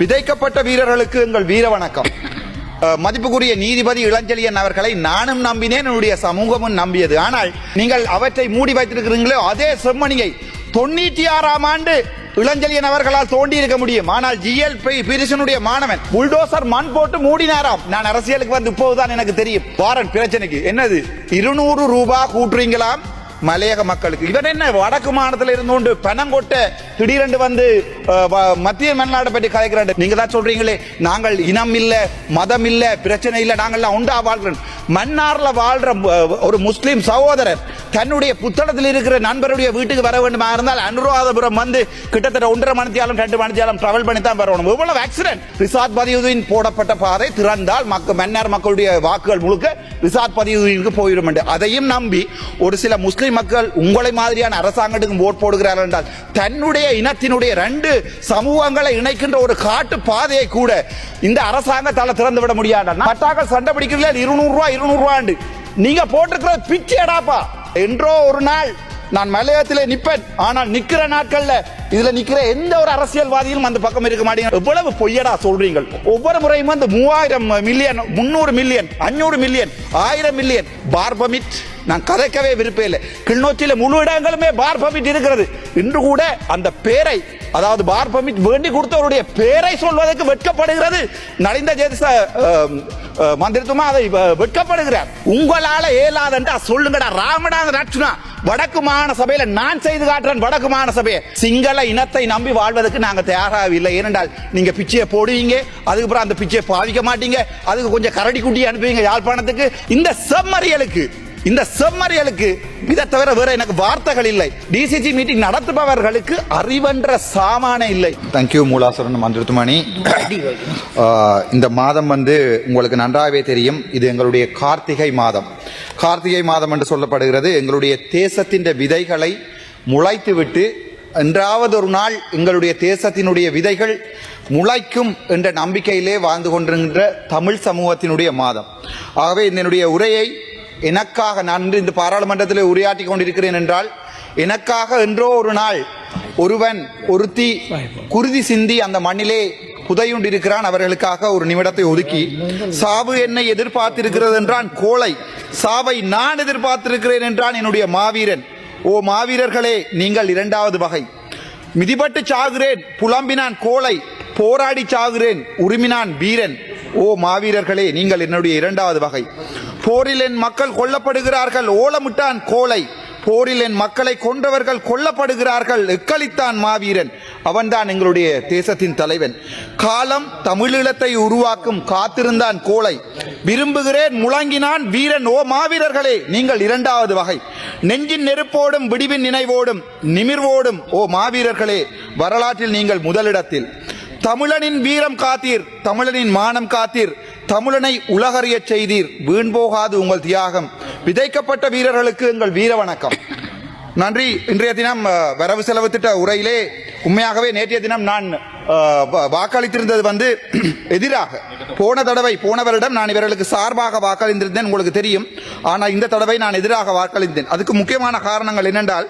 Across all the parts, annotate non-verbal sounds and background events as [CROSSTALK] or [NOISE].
விதைக்கப்பட்ட வீரர்களுக்கு எங்கள் வீர வணக்கம். மதிப்புக்குரிய நீதிபதி இளஞ்செழியன் அவர்களை நானும் நம்பினேன் என்னுடைய சமூகமும் நம்பியது. ஆனால் நீங்கள் அவற்றை மூடி வைத்திருக்கிறீங்களோ அதே செம்மணியை தொண்ணூற்றி ஆறாம் ஆண்டு இளஞ்செழியன் அவர்களால் தோண்டி இருக்க முடியும். ஆனால் ஜிஎல் பிரிசனுடைய மாணவன் புல்டோசர் மண் போட்டு மூடினாராம். நான் அரசியலுக்கு வந்து இப்போதுதான் எனக்கு தெரியும். வாரன் பிரச்சனைக்கு. என்னது? இருநூறு ரூபாய் கூட்டுறீங்களாம்? மலையக மக்களுக்கு. இவர் என்ன வடக்கு மாநிலத்தில் இருந்து கொண்டு பணம் கொட்ட திடீரென்று வந்து மத்திய மேல்நாடு பற்றி கதைக்கிறாங்க நீங்க தான் சொல்றீங்களே நாங்கள் இனம் இல்ல மதம் இல்ல பிரச்சனை இல்ல நாங்கள்லாம் உண்டா வாழ்கிறோம் மன்னார்ல வாழ்ற ஒரு முஸ்லீம் சகோதரர் தன்னுடைய புத்தகத்தில் இருக்கிற நண்பருடைய வீட்டுக்கு வர வேண்டுமா இருந்தால் அனுராதபுரம் வந்து கிட்டத்தட்ட ஒன்றரை மணித்தியாலும் ரெண்டு மணித்தியாலும் டிராவல் பண்ணி தான் வரணும். இவ்வளவு ஆக்சிடென்ட் ரிசாத் பதியுதீன் போடப்பட்ட பாதை திறந்தால் மக்கள் மன்னார் மக்களுடைய வாக்குகள் முழுக்க ரிசாத் பதியுதீனுக்கு போயிடும் அதையும் நம்பி ஒரு சில முஸ்லீம் மக்கள் உங்களை மாதிரியான அரசாங்கத்துக்கு ஓட் போடுகிறார்கள் என்றால் தன்னுடைய இனத்தினுடைய ரெண்டு சமூகங்களை இணைக்கின்ற ஒரு காட்டு பாதையை கூட இந்த அரசாங்கத்தால திறந்து விட முடியாது? பட்டாக்கள் சண்டை பிடிக்கிறீங்க இருநூறு ரூபா இருநூறு ரூபாண்டு நீங்க போட்டிருக்கிறது பிச்சைடாப்பா என்றோ ஒரு நாள் நான் மலையத்திலே நிப்பேன். ஆனால் நிக்கிற நாட்கள்ல இதுல நிக்கிற எந்த ஒரு அரசியல்வாதியும் அந்த பக்கம் இருக்க மாட்டீங்க. எவ்வளவு பொய்யடா சொல்றீங்க ஒவ்வொரு முறையும் வந்து மூவாயிரம் மில்லியன் முன்னூறு மில்லியன் அஞ்சூறு மில்லியன் ஆயிரம் மில்லியன் பார்பமிட் நான் கதைக்கவே விருப்பம் இல்லை. கிளிநொச்சியில முழு இடங்களுமே பார் பர்மிட் இருக்கிறது. இன்று கூட அந்த பேரை அதாவது பார் பர்மிட் வேண்டி கொடுத்தவருடைய பேரை சொல்வதற்கு வெட்கப்படுகிறது. நலிந்த ஜெயதிச மந்திரத்துமா அதை வெட்கப்படுகிறார். உங்களால ஏலாதன்றா சொல்லுங்கடா. ராமநாத நட்சுனா வடக்கு மாகாண சபையில நான் செய்து காட்டுறேன் வடக்கு மாகாண சபையை. சிங்கள இனத்தை நம்பி வாழ்வதற்கு நாங்க தயாராகவில்லை. ஏனென்றால் நீங்க பிச்சையை போடுவீங்க அதுக்கப்புறம் அந்த பிச்சையை பாவிக்க மாட்டீங்க அதுக்கு கொஞ்சம் கரடி குட்டி அனுப்புவீங்க யாழ்ப்பாணத்துக்கு. இந்த செம்மறியலுக்கு இந்த செம்மறியலுக்கு இதை தவிர வேற எனக்கு வார்த்தைகள் இல்லை. டிசிசி மீட்டிங் நடத்துபவர்களுக்கு அறிவென்ற சாமானே இல்லை. தேங்க்யூ மூலாசுரன் மந்திரத்துமணி. இந்த மாதம் வந்து உங்களுக்கு நன்றாகவே தெரியும் இது எங்களுடைய கார்த்திகை மாதம். கார்த்திகை மாதம் என்று சொல்லப்படுகிறது எங்களுடைய தேசத்தின் விதைகளை முளைத்து விட்டு என்றாவது ஒரு நாள் எங்களுடைய தேசத்தினுடைய விதைகள் முளைக்கும் என்ற நம்பிக்கையிலே வாழ்ந்து கொண்டிருக்கின்ற தமிழ் சமூகத்தினுடைய மாதம். ஆகவே என்னுடைய உரையை எனக்காக நான் இன்று இந்த பாராளுமன்றத்தில் உரையாற்றி கொண்டிருக்கிறேன் என்றால் எனக்காக என்றோ ஒரு நாள் ஒருவன் ஒருத்தி குருதி சிந்தி அந்த மண்ணிலே புதையுண்டிருக்கிறான். அவர்களுக்காக ஒரு நிமிடத்தை ஒதுக்கி சாவு என்னை எதிர்பார்த்திருக்கிறது என்றான். கோழை சாவை நான் எதிர்பார்த்திருக்கிறேன் என்றான் என்னுடைய மாவீரன். ஓ மாவீரர்களே நீங்கள் இரண்டாவது வகை. மிதிபட்டு சாகுறேன் புலம்பினான் கோழை போராடி சாகுறேன் உருமினான் வீரன். ஓ மாவீரர்களே நீங்கள் என்னுடைய இரண்டாவது வகை. போரில் என் மக்கள் கொல்லப்படுகிறார்கள் ஓலமிட்டான் கோழை போரில் என் மக்களை கொன்றவர்கள் கொல்லப்படுகிறார்கள். எக்களித்தான் மாவீரன். அவன்தான் எங்களுடைய தேசத்தின் தலைவன். காலம் தமிழீழத்தை உருவாக்கும் காத்திருந்தான் கோளை. விரும்புகிறேன் முழங்கினான் வீரன். ஓ மாவீரர்களே நீங்கள் இரண்டாவது வகை. நெஞ்சின் நெருப்போடும் விடிவின் நினைவோடும் நிமிர்வோடும் ஓ மாவீரர்களே வரலாற்றில் நீங்கள் முதலிடத்தில். தமிழனின் வீரம் காத்தீர் தமிழனின் மானம் காத்தீர். தமிழனை உலகறியச் செய்தீர். வீண் போகாது உங்கள் தியாகம். விதைக்கப்பட்ட வீரர்களுக்கு எங்கள் வீர வணக்கம். நன்றி. இன்றைய தினம் வரவு செலவு திட்ட உரையிலே உண்மையாகவே நேற்றைய தினம் நான் வாக்களித்திருந்தது வந்து [CLEARS THROAT] எதிராக. போன தடவை போனவரிடம் நான் இவர்களுக்கு சார்பாக வாக்களித்திருந்தேன் உங்களுக்கு தெரியும். ஆனால் இந்த தடவை நான் எதிராக வாக்களித்தேன் அதுக்கு முக்கியமான காரணங்கள் என்னென்றால்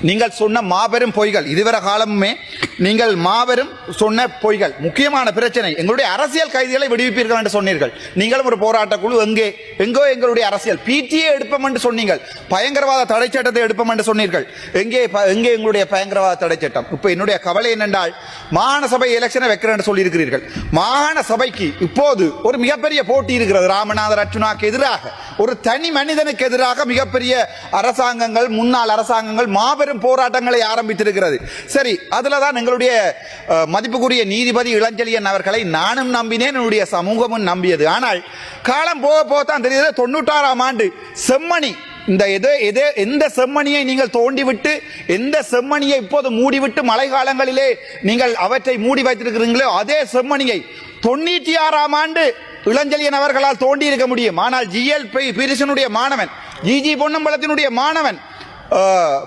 நீங்கள் சொன்ன மாபெரும் பொய்கள் இதுவரை காலமுமே நீங்கள் மாபெரும் சொன்ன பொய்கள் முக்கியமான பிரச்சனை எங்களுடைய அரசியல் கைதிகளை விடுவிப்பீர்கள் என்று சொன்னீர்கள். நீங்களும் ஒரு போராட்ட குழு எங்கே எங்கோ எங்களுடைய அரசியல் பிடிஏ எடுப்போம் என்று சொன்னீங்கள். பயங்கரவாத தடை சட்டத்தை எடுப்போம் என்று சொன்னீர்கள். எங்கே ப- எங்கே எங்களுடைய பயங்கரவாத தடை சட்டம்? இப்போ என்னுடைய கவலை என்னென்றால் மாகாண சபை எலெக்ஷனை வைக்கிறேன் என்று சொல்லியிருக்கிறீர்கள். மாகாண சபைக்கு இப்போது ஒரு மிகப்பெரிய போட்டி இருக்கிறது ராமநாதர் அர்ச்சுனாக்கு எதிராக. ஒரு தனி மனிதனுக்கு எதிராக மிகப்பெரிய அரசாங்கங்கள் முன்னாள் அரசாங்கங்கள் மாபெரும் போராட்டங்களை ஆரம்பித்திருக்கிறது. சரி அதுல தான் எங்களுடைய மதிப்புக்குரிய நீதிபதி இளஞ்செழியன் அவர்களை நானும் நம்பினேன் என்னுடைய சமூகமும் நம்பியது. ஆனால் காலம் போக போக தான் தெரியுது தொண்ணூற்றாறாம் ஆண்டு செம்மணி. இந்த எது எது எந்த செம்மணியை நீங்கள் தோண்டிவிட்டு எந்த செம்மணியை இப்போது மூடிவிட்டு மழை காலங்களிலே நீங்கள் அவற்றை மூடி வைத்திருக்கிறீங்களோ அதே செம்மணியை தொண்ணூற்றி ஆறாம் ஆண்டு இளஞ்செழியன் அவர்களால் தோண்டி இருக்க முடியும். ஆனால் ஜிஎல் பிரிசனுடைய மாணவன் ஜிஜி பொன்னம்பலத்தினுடைய மாணவன்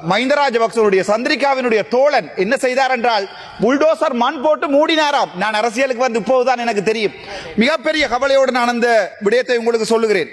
மஹிந்த ராஜபக்சனுடைய சந்திரிகாவினுடைய தோழன் என்ன செய்தார் என்றால் புல்டோசர் மண் போட்டு மூடினாராம். நான் அரசியலுக்கு வந்து இப்போதுதான் எனக்கு தெரியும். மிகப்பெரிய கவலையோடு நான் அந்த விடயத்தை உங்களுக்கு சொல்லுகிறேன்.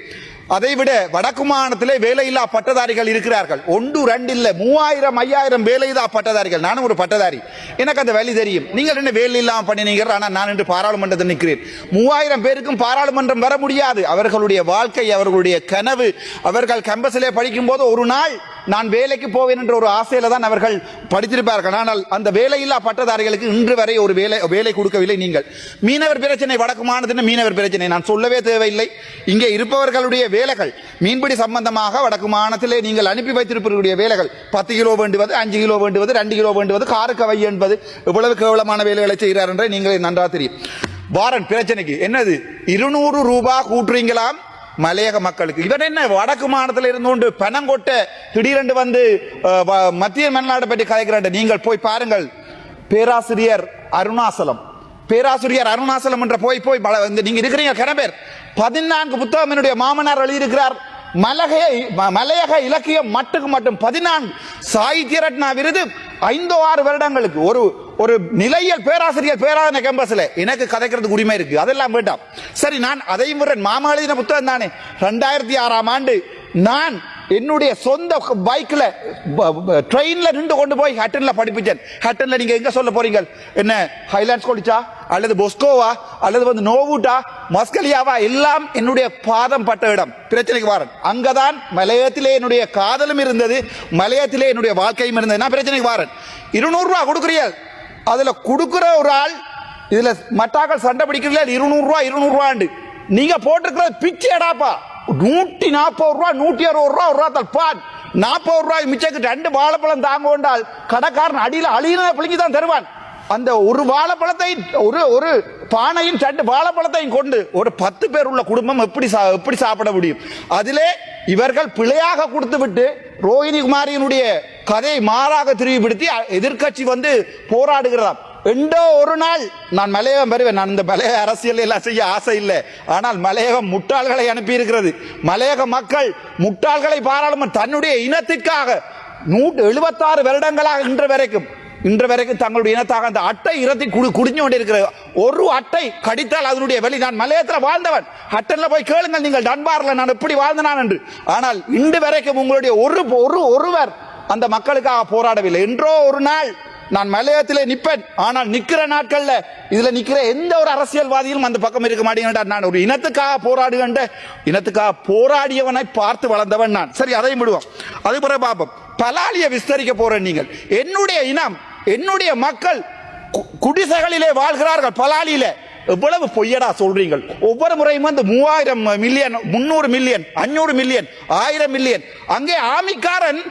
அதைவிட வடக்கு மாநிலத்திலே வேலையில்லா பட்டதாரிகள் இருக்கிறார்கள். ஒன்று ரெண்டு இல்லை மூவாயிரம் ஐயாயிரம் வேலையில்லா பட்டதாரிகள். நானும் ஒரு பட்டதாரி. எனக்கு அந்த வேலை தெரியும். நீங்கள் என்ன வேலை இல்லாமல் பண்ணினீங்க ஆனால் நான் இன்று பாராளுமன்றத்தில் நிற்கிறேன். மூவாயிரம் பேருக்கும் பாராளுமன்றம் வர முடியாது. அவர்களுடைய வாழ்க்கை அவர்களுடைய கனவு அவர்கள் கேம்பஸிலே படிக்கும் போது ஒரு நாள் நான் வேலைக்கு போவேன் என்ற ஒரு ஆசையில தான் அவர்கள் படித்திருப்பார்கள். ஆனால் அந்த வேலையில்லா பட்டதாரிகளுக்கு இன்று வரை ஒரு வேலை வேலை கொடுக்கவில்லை நீங்கள். மீனவர் பிரச்சனை வடக்கு மாநிலத்தின் மீனவர் பிரச்சனை. நான் சொல்லவே தேவையில்லை. இங்கே இருப்பவர்களுடைய வேலைகள் மீன்பிடி சம்பந்தமாக வடக்கு மாநிலத்திலே நீங்கள் அனுப்பி வைத்திருப்பவர்களுடைய வேலைகள் பத்து கிலோ வேண்டுவது அஞ்சு கிலோ வேண்டுவது ரெண்டு கிலோ வேண்டுவது காருக்கு வை என்பது இவ்வளவு கேவலமான வேலைகளை செய்கிறார் என்றே நீங்கள் நன்றாக தெரியும். வாரன் பிரச்சனைக்கு என்னது? இருநூறு ரூபாய் கூட்டுறீங்களாம்? மலையக மக்களுக்கு. இவர் என்ன வடக்கு மாநிலத்தில் இருந்து கொண்டு பணம் கொட்ட திடீரென்று வந்து வ- மத்திய மன்னாட்டை பற்றி கதைக்கிறாண்ட நீங்கள் போய் பாருங்கள். பேராசிரியர் அருணாசலம். பேராசிரியர் அருணாசலம் என்ற போய் போய் மல- நீங்க இருக்கிறீங்க கிணபேர் பதினான்கு புத்தகம் என்னுடைய மாமனார் எழுதியிருக்கிறார். மலகைய ம- மலையக இலக்கியம் மட்டுக்கு மட்டும் பதினான்கு சாகித்ய ரத்னா விருது. ஐந்தோ ஆறு வருடங்களுக்கு ஒரு ஒரு நிலையல் பேராசிரியர் பேராதன கேம்பஸ்ல எனக்கு கதைக்கிறதுக்கு உரிமை இருக்கு. அதெல்லாம் வேண்டாம். சரி நான் அதையும் விடுறேன். மாமா எழுதின புத்தகம் தானே? ரெண்டாயிரத்தி ஆறாம் ஆண்டு நான் என்னுடைய சொந்த பைக்கில் ட்ரெயினில் நின்று கொண்டு போய் ஹட்டனில் படிப்பிச்சேன். ஹட்டனில் நீங்கள் எங்கே சொல்ல போறீங்க? என்ன ஹைலாண்ட்ஸ் காலேஜா அல்லது பொஸ்கோவா அல்லது வந்து நோவூட்டா மஸ்கலியாவா எல்லாம் என்னுடைய பாதம் பட்ட இடம். பிரச்சனைக்கு வாரன். அங்கே தான் மலையத்திலே என்னுடைய காதலும் இருந்தது மலையத்திலே என்னுடைய வாழ்க்கையும் இருந்தது. நான் பிரச்சனைக்கு வாரன். இருநூறு ரூபா கொடுக்குறீர்கள். கொடுக்குற ஒரு ஆள் இதில் மட்டாக்கள் சண்டை பிடிக்கிறீர்கள்? இருநூறு இருநூறுவாண்டு நீங்கள் போட்டிருக்கிறது பிச்சை எடாப்பா நூற்றி நாற்பது ரூபா நூற்றி அறுபது ரூபா ஒரு ரூபா தல்பான் நாற்பது ரூபாய் மிச்சக்கு ரெண்டு வாழைப்பழம் தாங்க கொண்டால் கடைக்காரன் அடியில் அழியினா பிழிஞ்சு தான் தருவான். அந்த ஒரு வாழைப்பழத்தை ஒரு ஒரு பானையும் ரெண்டு வாழைப்பழத்தையும் கொண்டு ஒரு பத்து பேர் உள்ள குடும்பம் எப்படி சா- எப்படி சாப்பிட முடியும்? அதிலே இவர்கள் பிழையாக கொடுத்து விட்டு ரோஹிணி குமாரியினுடைய கதையை மாறாக திரும்பிப்படுத்தி எதிர்க்கட்சி வந்து போராடுகிறதாம். எண்டோ ஒரு நாள் நான் மலையகம் வருவேன். நான் இந்த மலையக அரசியல் எல்லாம் செய்ய ஆசை இல்லை. ஆனால் மலையகம் முட்டாள்களை அனுப்பி இருக்கிறது மலையக மக்கள் முட்டாள்களை பாராளுமன்ற தன்னுடைய இனத்திற்காக நூற்று எழுபத்தாறு வருடங்களாக இன்று வரைக்கும் இன்று வரைக்கும் தங்களுடைய இனத்தாக அந்த அட்டை இரத்தி குடி குடிஞ்சு கொண்டிருக்கிறது. ஒரு அட்டை கடித்தால் அதனுடைய வெளி நான் மலையத்தில் வாழ்ந்தவன். அட்டனில் போய் கேளுங்கள் நீங்கள். டன்பார்ல நான் எப்படி வாழ்ந்தனான் என்று. ஆனால் இன்று வரைக்கும் உங்களுடைய ஒரு ஒரு ஒருவர் அந்த மக்களுக்காக போராடவில்லை. என்றோ ஒரு நாள் நான் மலையத்திலே நிப்பேன். ஆனால் நிக்கிற நாட்கள்ல இதுல நிக்கிற எந்த ஒரு அரசியல்வாதியும் அந்த பக்கம் இருக்க மாட்டேங்கிறார் நான் ஒரு இனத்துக்காக போராடுகின்ற இனத்துக்காக போராடியவனை பார்த்து வளர்ந்தவன் நான். சரி அதையும் விடுவோம். அது பிற பார்ப்போம். பலாலியை விஸ்தரிக்க போற நீங்கள். என்னுடைய இனம் என்னுடைய மக்கள் கு- குடிசைகளிலே வாழ்கிறார்கள் பலாலியில. எவ்வளவு பொய்யடா சொல்றீங்கள். ஒவ்வொரு முறையும் வந்து மூவாயிரம் மில்லியன் முன்னூறு மில்லியன் அஞ்சூறு மில்லியன் ஆயிரம் மில்லியன் அங்கே ஆமிக்காரன்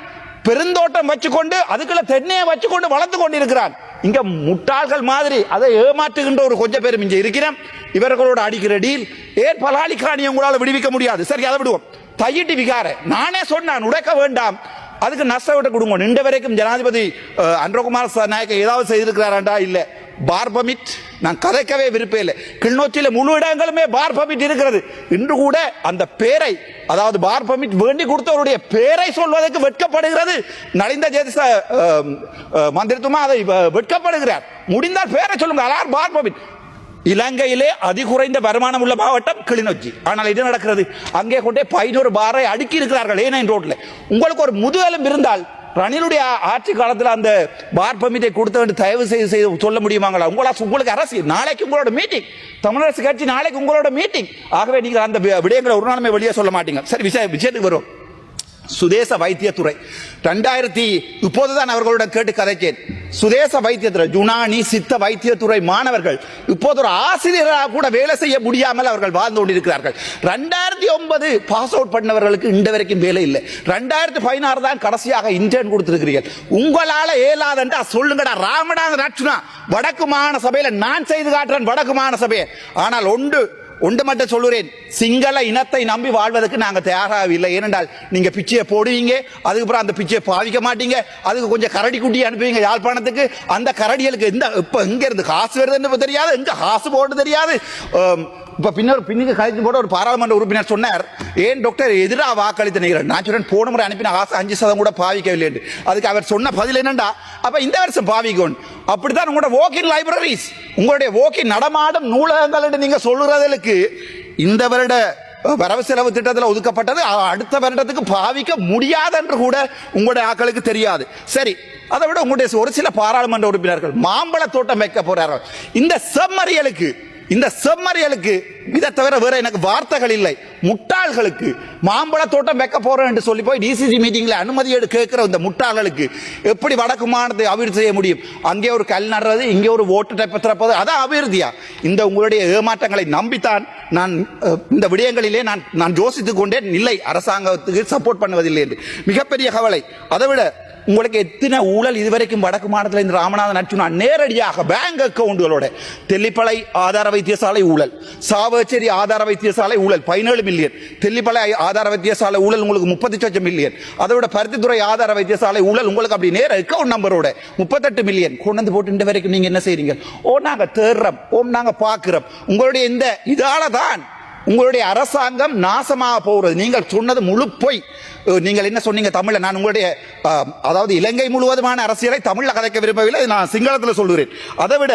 பெருந்தோட்டம் வச்சுக்கொண்டு அதுக்குள்ள தென்னையை வச்சுக்கொண்டு வளர்த்து கொண்டிருக்கிறான் இங்க முட்டாள்கள் மாதிரி அதை ஏமாற்றுகின்ற ஒரு கொஞ்சம் பேரும் இங்க இருக்கிறோம் இவர்களோட அடிக்கிற டீல் ஏன் பலாலிக்காணி உங்களால் விடுவிக்க முடியாது. சரி அதை விடுவோம். தையிட்டு விகார. நானே சொன்னான் உடைக்க வேண்டாம். அதுக்கு நஷ்ட விட்டு கொடுங்க. நின்ற வரைக்கும் ஜனாதிபதி அன்றகுமார் நாயக்க ஏதாவது செய்திருக்கிறாராண்டா? இல்லை. பார்பமிட் நான் கதைக்கவே விருப்பம் இல்லை. கிளிநொச்சியில் முழு இடங்களுமே பார் பமிட் இருக்கிறது. இன்று கூட அந்த பேரை அதாவது பார் பமிட் வேண்டி கொடுத்தவருடைய பேரை சொல்வதற்கு வெட்கப்படுகிறது. நலிந்த ஜெயதிச மந்திரித்துமா அதை வ- வெட்கப்படுகிறார். முடிந்தால் பேரை சொல்லுங்க அலார் பார் பமிட் இலங்கையிலே அதிகுறைந்த வருமானம் உள்ள மாவட்டம் கிளிநொச்சி. ஆனால் இது நடக்கிறது? அங்கே கொண்டே பதினோரு பாரை அடுக்கி இருக்கிறார்கள். ஏனைன் ரோட்ல உங்களுக்கு ஒரு முதுகலும் இருந்தால் ரணிலுடைய ஆட்சி காலத்தில் அந்த பார் பர்மிட்டை கொடுத்து தயவு செய்து செய்து சொல்ல முடியுமாங்களா? உங்களா உங்களுக்கு அரசு நாளைக்கு உங்களோட மீட்டிங் தமிழரசு கட்சி நாளைக்கு உங்களோட மீட்டிங் ஆகவே நீங்கள் அந்த விடயங்களை ஒரு நாளுமே வெளியே சொல்ல மாட்டீங்க. சரி விஷய விஷயத்துக்கு வரும். சுதேச வைத்தியத்துறை. ரெண்டாயிரத்தி இப்போதுதான் அவர்களுடன் கேட்டு கதைக்கேன் சுதேச வைத்தியத்துறை ஜுனானி சித்த வைத்தியத்துறை மாணவர்கள் இப்போது ஒரு ஆசிரியராக கூட வேலை செய்ய முடியாமல் அவர்கள் வாழ்ந்து கொண்டிருக்கிறார்கள். ரெண்டாயிரத்தி ஒன்பது பாஸ் அவுட் பண்ணவர்களுக்கு இந்த வரைக்கும் வேலை இல்லை. ரெண்டாயிரத்தி பதினாறு தான் கடைசியாக இன்டர்ன் கொடுத்திருக்கிறீர்கள். உங்களால ஏலாதண்டா சொல்லுங்கடா. ராமடா நட்சுனா வடக்கு மாகாண சபையில நான் செய்து காட்டுறேன் வடக்கு மாகாண சபையை. ஆனால் ஒன்று ஒன்று மட்டும் சொல்லுறேன். சிங்கள இனத்தை நம்பி வாழ்வதற்கு நாங்கள் தயாராகவில்லை. ஏனென்றால் நீங்கள் பிச்சையை போடுவீங்க அதுக்கப்புறம் அந்த பிச்சையை பாவிக்க மாட்டீங்க அதுக்கு கொஞ்சம் கரடி குட்டி அனுப்புவீங்க யாழ்ப்பாணத்துக்கு. அந்த கரடிகளுக்கு எந்த இப்போ எங்கே இருந்து காசு வருதுன்னு தெரியாது எங்கே காசு போட்டு தெரியாது. இப்போ பின்னர் பின்னுக்கு கழித்து போட ஒரு பாராளுமன்ற உறுப்பினர் சொன்னார் ஏன் டாக்டர் எதிராக வாக்களித்த நிகழ்ச்சி நான் சொன்னேன் போன முறை அனுப்பின ஆசை அஞ்சு சதம் கூட பாவிக்கவில்லை என்று. அதுக்கு அவர் சொன்ன பதில் என்னண்டா? அப்ப இந்த வருஷம் பாவிக்கணும் அப்படித்தான் உங்களோட வாக்கின் லைப்ரரிஸ் உங்களுடைய வாக்கின் நடமாடும் நூலகங்கள் என்று நீங்க சொல்லுறதுக்கு இந்த வருட வரவு செலவு திட்டத்தில் ஒதுக்கப்பட்டது அடுத்த வருடத்துக்கு பாவிக்க முடியாது என்று கூட உங்களுடைய ஆக்களுக்கு தெரியாது. சரி அதை விட உங்களுடைய ஒரு சில பாராளுமன்ற உறுப்பினர்கள் மாம்பழ தோட்டம் வைக்க போறார்கள். இந்த செம்மறியலுக்கு இந்த செம்மறியலுக்கு இதை தவிர வேற எனக்கு வார்த்தைகள் இல்லை. முட்டாள்களுக்கு மாம்பழ தோட்டம் வைக்க போறேன் என்று சொல்லி போய் டிசிசி மீட்டிங்ல அனுமதி கேட்கிற இந்த முட்டாள்களுக்கு எப்படி வடக்கு மாநிலத்தை அபிவிருத்தி செய்ய முடியும்? அங்கே ஒரு கல் நடுறது இங்கே ஒரு ஓட்டு டைப்பை திறப்பது அதான் அபிவிருத்தியா? இந்த உங்களுடைய ஏமாற்றங்களை நம்பித்தான் நான் இந்த விடயங்களிலே நான் நான் யோசித்துக் கொண்டேன். இல்லை அரசாங்கத்துக்கு சப்போர்ட் பண்ணுவதில்லை என்று. மிகப்பெரிய கவலை. அதை விட உங்களுக்கு எத்தனை ஊழல் இதுவரைக்கும் வடக்கு மாநிலத்தில் இந்த ராமநாதன் அர்ச்சுனா நேரடியாக பேங்க் அக்கவுண்டுகளோட தெல்லிப்பளை ஆதார வைத்தியசாலை ஊழல் சாவச்சேரி ஆதார வைத்தியசாலை ஊழல் பதினேழு மில்லியன் தெல்லிப்பளை ஆதார வைத்தியசாலை ஊழல் உங்களுக்கு முப்பத்தி சொச்சம் மில்லியன் அதோட பருத்தித்துறை ஆதார வைத்தியசாலை ஊழல் உங்களுக்கு அப்படி நேர அக்கவுண்ட் நம்பரோட முப்பத்தெட்டு மில்லியன் கொண்டு வந்து போட்டு இந்த வரைக்கும் நீங்க என்ன செய்றீங்க? ஓ நாங்க தேடுறோம் ஓம் நாங்க பாக்குறோம் உங்களுடைய இந்த இதால தான் உங்களுடைய அரசாங்கம் நாசமாக போகிறது. நீங்கள் சொன்னது முழு பொய். நீங்கள் என்ன சொன்னீங்க தமிழ்ல? நான் உங்களுடைய அதாவது இலங்கை முழுவதுமான அரசியலை தமிழில் கதைக்க விரும்பவில்லை நான் சிங்களத்தில் சொல்கிறேன் அதை விட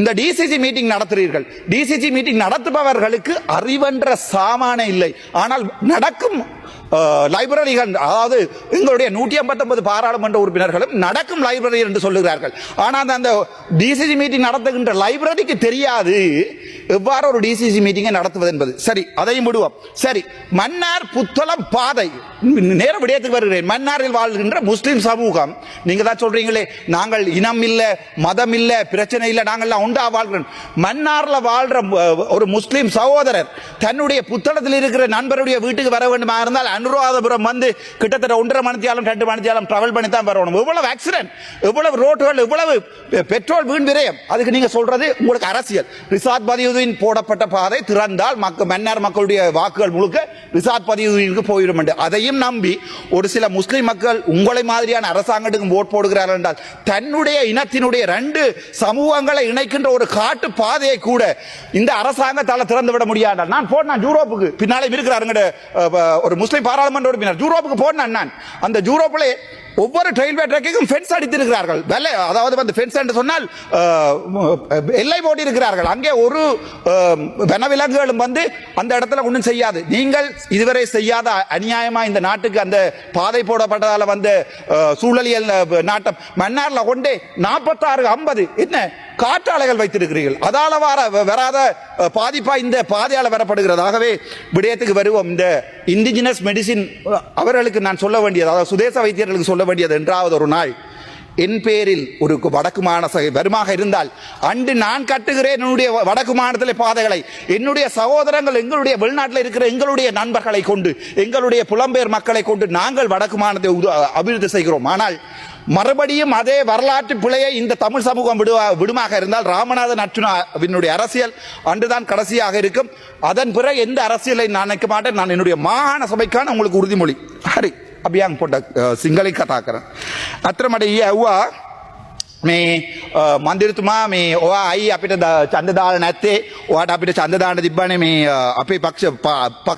இந்த டிசிசி மீட்டிங் நடத்துறீர்கள். டிசிசி மீட்டிங் நடத்துபவர்களுக்கு அறிவென்ற சாமானே இல்லை. ஆனால் நடக்கும் லைப்ரரிகள் அதாவது எங்களுடைய நூற்றி ஐம்பத்தொன்பது பாராளுமன்ற உறுப்பினர்களும் நடக்கும் லைப்ரரி என்று சொல்லுகிறார்கள். ஆனால் அந்த டிசிசி மீட்டிங் நடத்துகின்ற லைப்ரரிக்கு தெரியாது. எவ்வாறு ஒரு டிசிசி மீட்டிங்கை நடத்துவது என்பது சரி அதையும் விடுவோம். சரி மன்னார் புத்தளம் பாதை. நேர விடயத்துக்கு வருகிறேன். மன்னாரில் வாழ்கின்ற முஸ்லிம் சமூகம் நீங்க தான் சொல்றீங்களே நாங்கள் இனம் இல்லை மதம் இல்லை பிரச்சனை இல்லை நாங்கள் உண்டா வாழ்கிறோம். மன்னாரில் வாழ்ற ஒரு முஸ்லிம் சகோதரர் தன்னுடைய புத்தளத்தில் இருக்கிற நண்பருடைய வீட்டுக்கு வர வேண்டுமா இருந்தால் அனுராதபுரம் வந்து கிட்டத்தட்ட ஒன்றரை மணித்தியாலும் ரெண்டு மணித்தியாலும் டிராவல் பண்ணி தான் வரணும் எவ்வளவு ஆக்சிடென்ட் எவ்வளவு ரோட்டுகள் எவ்வளவு பெட்ரோல் வீண் விரயம். அதுக்கு நீங்க சொல்றது உங்களுக்கு அரசியல். ரிசாத் பதியுதீன் போடப்பட்ட பாதை திறந்தால் மக்கள் மன்னர் மக்களுடைய வாக்குகள் முழுக்க ரிசாத் பதியுதீனுக்கு போயிடும் என்று. அதையும் நம்பி ஒரு சில முஸ்லிம் மக்கள் உங்களை மாதிரியான அரசாங்கத்துக்கு ஓட் போடுகிறார்கள் என்றால் தன்னுடைய இனத்தினுடைய ரெண்டு சமூகங்களை இணைக்கின்ற ஒரு காட்டு பாதையை கூட இந்த அரசாங்கத்தால் திறந்து விட முடியாது? நான் போனேன் யூரோப்புக்கு. பின்னாலே இருக்கிறாருங்க ஒரு முஸ்லிம் பாராளுமன்ற உறுப்பினர் யூரோப்புக்கு போனேன் நான். அந்த யூரோப்பிலே ஒவ்வொரு ரயில்வே ட்ராக்கையும் ஃபென்ஸ் அடித்திருக்கிறார்கள். வெள்ளை அதாவது வந்து ஃபென்ஸ் என்று சொன்னால் எல்லை போட்டி இருக்கிறார்கள் அங்கே ஒரு வனவிலங்குகளும் வந்து அந்த இடத்துல ஒன்றும் செய்யாது. நீங்கள் இதுவரை செய்யாத அநியாயமா இந்த நாட்டுக்கு அந்த பாதை போடப்பட்டதால வந்து சூழலியல் நாட்டம். மன்னாரில் கொண்டே நாற்பத்தாறு ஐம்பது என்ன காற்றாலைகள் வைத்திருக்கிறீர்கள். அதால வர வராத பாதிப்பா இந்த பாதையால வரப்படுகிறதாகவே விடயத்துக்கு வருவோம். இந்த இண்டிஜினஸ் மெடிசின் அவர்களுக்கு நான் சொல்ல வேண்டியது அதாவது சுதேச வைத்தியர்களுக்கு சொல்ல வேண்டியது என்றாவது ஒரு நாள் என் பேரில் ஒரு வடக்கு மாநில வருமாக இருந்தால் அன்று நான் கட்டுகிறேன் என்னுடைய வடக்கு மாநிலத்தில் பாதைகளை என்னுடைய சகோதரங்கள் எங்களுடைய வெளிநாட்டில் இருக்கிற எங்களுடைய நண்பர்களை கொண்டு எங்களுடைய புலம்பெயர் மக்களை கொண்டு நாங்கள் வடக்கு மாநிலத்தை அபிவிருத்தி செய்கிறோம். ஆனால் மறுபடியும் அதே வரலாற்று பிழையை இந்த தமிழ் சமூகம் விடுவா விடுமாக இருந்தால் ராமநாதன் அர்ஜுனாவினுடைய அரசியல் அன்றுதான் கடைசியாக இருக்கும். அதன் பிறகு எந்த அரசியலை நான் நினைக்க மாட்டேன். நான் என்னுடைய மாகாண சபைக்கான உங்களுக்கு உறுதிமொழி. ஹரி. අභියන් පොඩක් සිංහලි කතා කර. අත්‍ර මට ඊ ඇව්වා මේ අ, මන්දිරතුමා මේ ඔයා අයි අපිට ද- ඡන්ද දාලා නැත්තේ ඔයාට අපිට ඡන්ද දාන්න තිබ්බනේ මේ අ, අපේ පක්ෂ පා- පක්ෂ